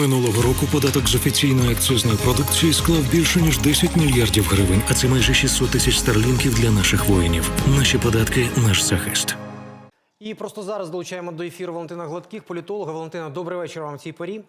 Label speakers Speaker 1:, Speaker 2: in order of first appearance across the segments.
Speaker 1: Минулого року податок з офіційної акцизної продукції склав більше ніж 10 мільярдів гривень, а це майже 600 тисяч старлінків для наших воїнів. Наші податки наш захист.
Speaker 2: І просто зараз долучаємо до ефіру Валентина Гладких, політолога. Валентина, добрий вечір вам в цій порі.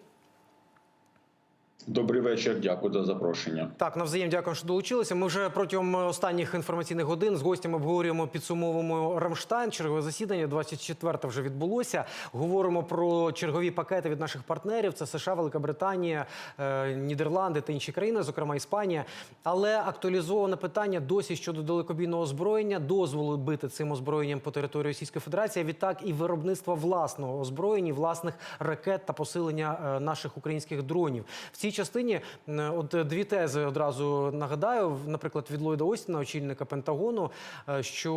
Speaker 3: Добрий вечір, дякую за запрошення.
Speaker 2: Так, навзаєм дякую, що долучилися. Ми вже протягом останніх інформаційних годин з гостями обговорюємо, підсумовуємо Рамштайн. Чергове засідання 24 вже відбулося. Говоримо про чергові пакети від наших партнерів. Це США, Велика Британія, е, Нідерланди та інші країни, зокрема Іспанія. Але актуалізоване питання досі щодо далекобійного озброєння, дозволу бити цим озброєнням по території Російської Федерації. Відтак і виробництва власного озброєння, власних ракет та посилення е, наших українських дронів. В цій частині от дві тези одразу нагадаю. Наприклад, від Ллойда Остіна, очільника Пентагону, е, що,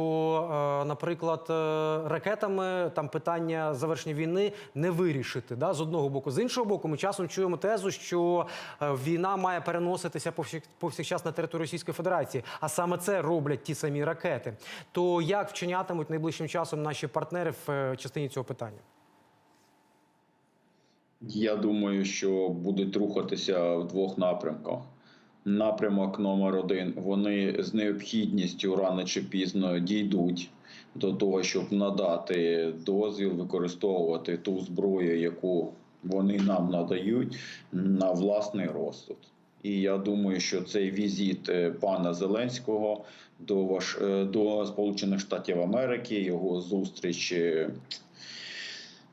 Speaker 2: е, наприклад, е, ракетами там питання завершення війни не вирішити. Да, з одного боку, з іншого боку, ми часом чуємо тезу, що е, війна має переноситися повсяк- повсякчас на територію Російської Федерації, а саме це роблять ті самі ракети. То як вчинятимуть найближчим часом наші партнери в е, частині цього питання?
Speaker 3: Я думаю, що будуть рухатися в двох напрямках. Напрямок номер один. Вони з необхідністю рано чи пізно дійдуть до того, щоб надати дозвіл використовувати ту зброю, яку вони нам надають, на власний розсуд. І я думаю, що цей візит е, пана Зеленського до Ваш... е, до Сполучених Штатів Америки, його зустріч е,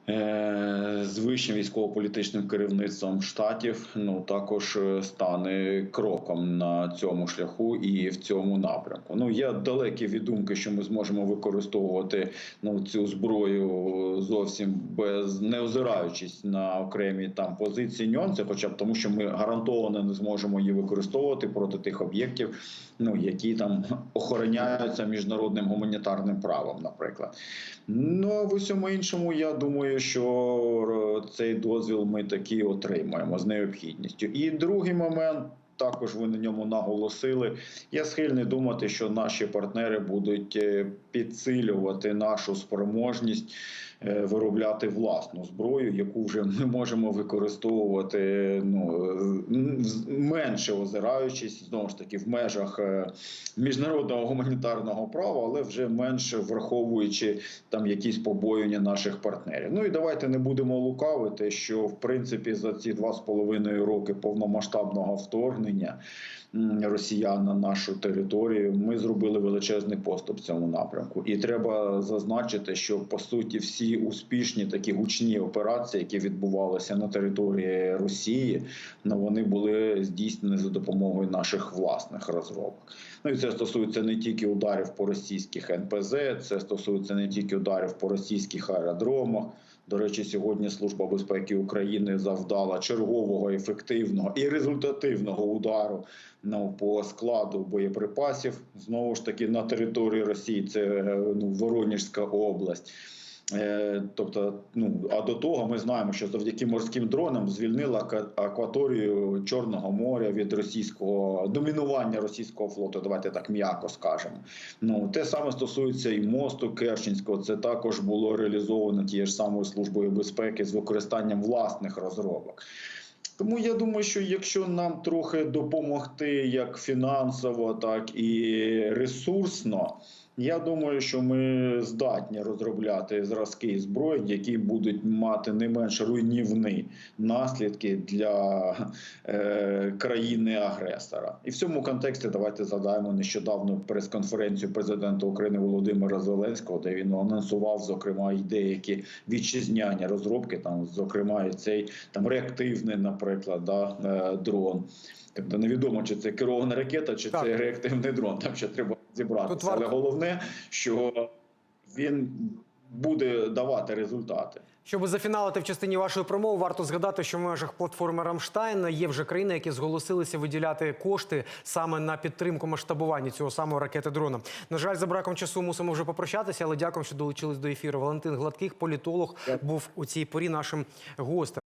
Speaker 3: з вищим військово-політичним керівництвом штатів ну також е, стане кроком на цьому шляху і в цьому напрямку. Ну я далекий від думки, що ми зможемо використовувати ну цю зброю зовсім без не озираючись на окремі там позиції нюанси, хоча б тому, що ми гарантовано не зможемо її використовувати проти тих об'єктів, ну які там охороняються міжнародним гуманітарним правом, наприклад. Ну в усьому іншому, я думаю, що е, цей дозвіл ми таки отримаємо з необхідністю. І другий момент. Також ви на ньому наголосили. Я схильний думати, що наші партнери будуть е, підсилювати нашу спроможність е, виробляти власну зброю, яку вже ми можемо використовувати ну е, менше озираючись знову ж таки в межах міжнародного гуманітарного права, але вже менше враховуючи там якісь побоювання наших партнерів. Ну і давайте не будемо лукавити, що в принципі за ці два з половиною роки повномасштабного вторгнення м, росіян на нашу територію ми зробили величезний поступ в цьому напрямку. І треба зазначити, що по суті всі успішні такі гучні операції, які відбувалися на території Росії, ну вони були здійснені за допомогою наших власних розробок. Ну і це стосується не тільки ударів по російських НПЗ, це стосується не тільки ударів по російських аеродромах. До речі, сьогодні Служба безпеки України завдала чергового ефективного і результативного удару ну, по складу боєприпасів. Знову ж таки на території Росії це е, ну, Воронежська область. Е, Тобто, ну а до того ми знаємо, що завдяки морським дронам звільнила акваторію Чорного моря від російського домінування російського флоту. Давайте так м'яко скажемо. Ну те саме стосується і мосту Керченського. Це також було реалізовано тією ж самою службою безпеки з використанням власних розробок. Тому я думаю, що якщо нам трохи допомогти як фінансово, так і ресурсно, я думаю, що ми здатні розробляти зразки зброї, які будуть мати не менш руйнівні наслідки для е, країни-агресора. І в цьому контексті давайте згадаємо нещодавно прес-конференцію президента України Володимира Зеленського, де він анонсував зокрема і деякі вітчизняні розробки, там зокрема і цей там реактивний, наприклад, да, е, дрон. Тобто невідомо, чи це керована ракета, чи
Speaker 2: Так.
Speaker 3: це реактивний дрон. Там ще треба зібратися. Але головне, що він буде давати результати.
Speaker 2: Щоб зафіналити в частині вашої промови, варто згадати, що в межах платформи Рамштайн є вже країни, які зголосилися виділяти кошти саме на підтримку масштабування цього самого ракети дрона. На жаль, за браком часу мусимо вже попрощатися, але дякую, що долучились до ефіру. Валентин Гладких, політолог, був у цій порі нашим гостем.